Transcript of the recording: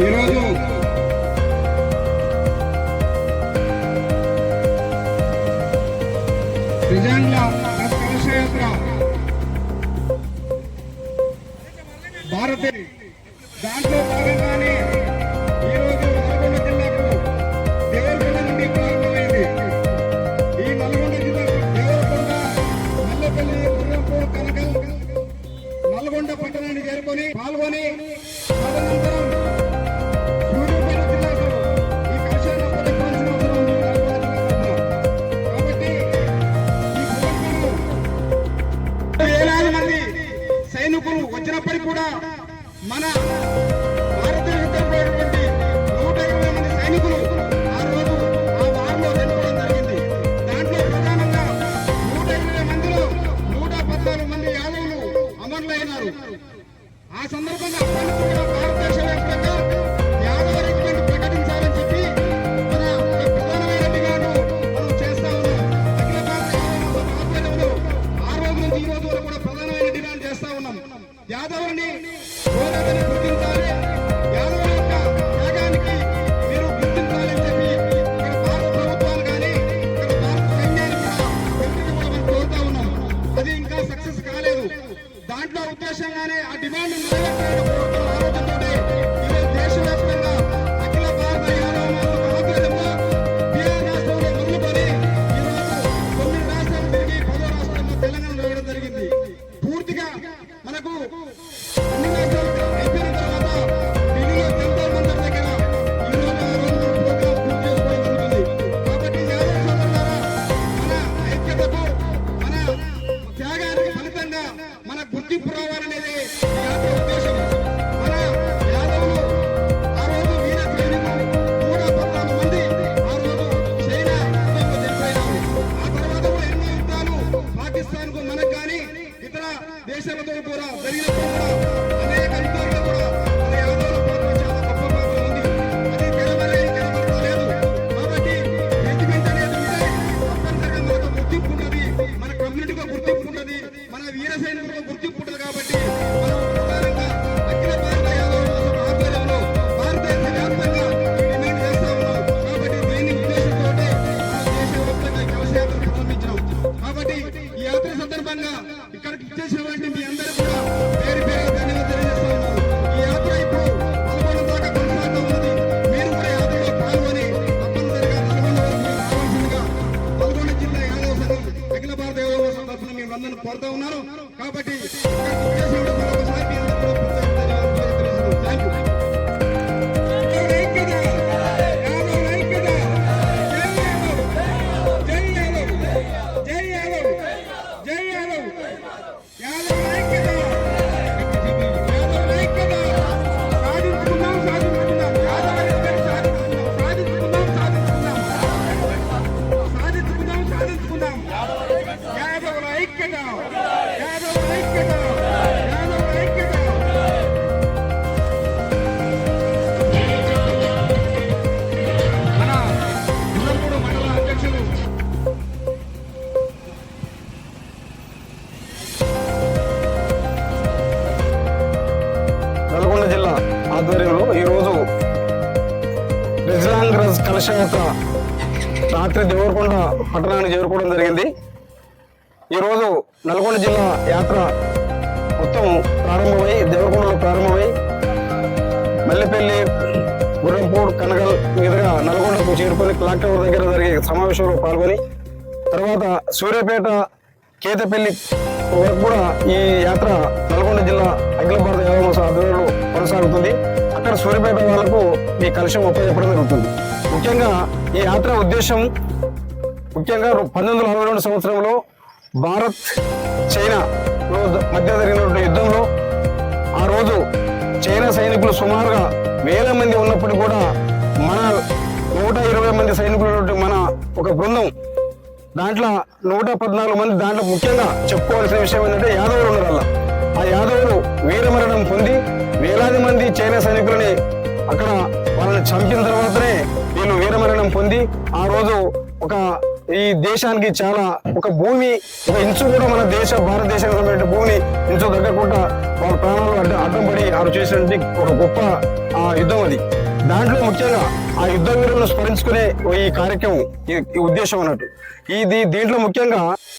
ఈరోజు నిజంగా కలశయాత్ర భారతీయ దాంట్లో యాదవుని గోదావరిని గుర్తించాలి. యాదవ యొక్క త్యాగానికి మీరు గుర్తించాలని చెప్పి ఇక్కడ భారత ప్రభుత్వాలు కానీ ఇక్కడ భారత సైన్యాన్ని కూడా కూడా మనం కోరుతా ఉన్నాం. అది ఇంకా సక్సెస్ కాలేదు. దాంట్లో ఉద్దేశంగానే ఆ డిమాండ్ నెరవేర్చాలని ప్రభుత్వం ఆలోచనతోనే యాత్ర సందర్భంగా ఇక్కడికి ఇచ్చేసినటువంటి మీ అందరూ కూడా. పేరు పేరు ధన్యవాదాలు తెలియజేస్తా ఈ యాత్ర ఇప్పుడు పదకొండు దాకా కొనసాగుతూ ఉన్నది. మీరు కూడా యాత్రలో పాల్గొని తప్పనిసరిగా నల్గొండ రావాల్సిందిగా నల్గొండ జిల్లా యాదవ సంఘం అఖిల భారత యాదవ సంఘం తరఫున మేము అందరిని కోరుతా ఉన్నారు కాబట్టి ఇక్కడికి ఇచ్చేసినటువంటి మరొకసారి మీ అందరూ కలశం యొక్క రాత్రి దేవరకొండ పట్టణానికి చేరుకోవడం జరిగింది. ఈరోజు నల్గొండ జిల్లా యాత్ర మొత్తం ప్రారంభమై దేవరకొండలో ప్రారంభమై మల్లెపల్లి గుర్రంపూడ్ కనగల్ మీదుగా నల్గొండకు చేరుకొని క్లాక్ టవర్ దగ్గర జరిగే సమావేశంలో పాల్గొని తర్వాత సూర్యాపేట కేతపల్లి వరకు కూడా ఈ యాత్ర నల్గొండ జిల్లా అఖిల భారత యాదవ ఆధ్వర్యంలో కొనసాగుతుంది. అక్కడ సూర్యాపేట వాళ్ళకు ఈ కలుషం చెప్పడం జరుగుతుంది. ముఖ్యంగా ఈ యాత్ర ఉద్దేశం ముఖ్యంగా పంతొమ్మిది వందల అరవై రెండు సంవత్సరంలో భారత్ చైనా మధ్య జరిగినటువంటి యుద్ధంలో ఆ రోజు చైనా సైనికులు సుమారుగా వేల మంది ఉన్నప్పుడు కూడా మన నూట ఇరవై మంది సైనికులు ఉన్నటువంటి మన ఒక బృందం దాంట్లో నూట పద్నాలుగు మంది దాంట్లో ముఖ్యంగా చెప్పుకోవాల్సిన విషయం ఏంటంటే యాదవులు ఉన్నారు ఆ యాదవులు వీరమరణం పొంది వేలాది మంది చైనా సైనికులని అక్కడ వాళ్ళని చంపిన తర్వాతనే వీళ్ళు వీరమరణం పొంది ఆ రోజు ఒక ఈ దేశానికి చాలా ఒక భూమి ఒక ఇంచు కూడా మన దేశ భారతదేశం భూమి భూమిని ఇంచు తగ్గకుండా వాళ్ళ ప్రాణాలు అడ్డ అడ్డం పడి వారు చేసినటువంటి ఒక గొప్ప ఆ, యుద్ధం అది. దాంట్లో ముఖ్యంగా ఆ యుద్ధ వీరులను స్మరించుకునే ఈ కార్యక్రమం ఈ ఉద్దేశం అన్నట్టు. ఇది దీంట్లో ముఖ్యంగా